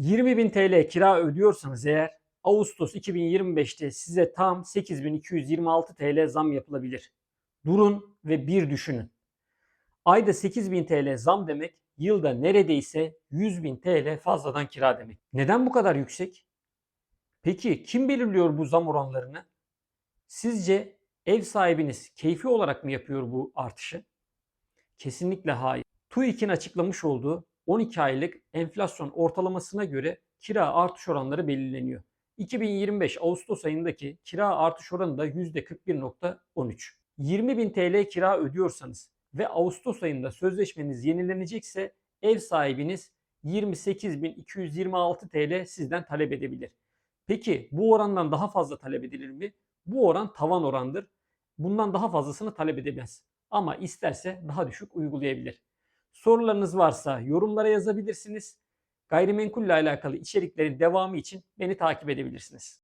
20.000 TL kira ödüyorsanız eğer Ağustos 2025'te size tam 8226 TL zam yapılabilir. Durun ve bir düşünün. Ayda 8000 TL zam demek yılda neredeyse 100.000 TL fazladan kira demek. Neden bu kadar yüksek? Peki kim belirliyor bu zam oranlarını? Sizce ev sahibiniz keyfi olarak mı yapıyor bu artışı? Kesinlikle hayır. TÜİK'in açıklamış olduğu 12 aylık enflasyon ortalamasına göre kira artış oranları belirleniyor. 2025 Ağustos ayındaki kira artış oranı da %41.13. 20.000 TL kira ödüyorsanız ve Ağustos ayında sözleşmeniz yenilenecekse ev sahibiniz 28.226 TL sizden talep edebilir. Peki bu orandan daha fazla talep edilir mi? Bu oran tavan orandır. Bundan daha fazlasını talep edemez. Ama isterse daha düşük uygulayabilir. Sorularınız varsa yorumlara yazabilirsiniz. Gayrimenkulle alakalı içeriklerin devamı için beni takip edebilirsiniz.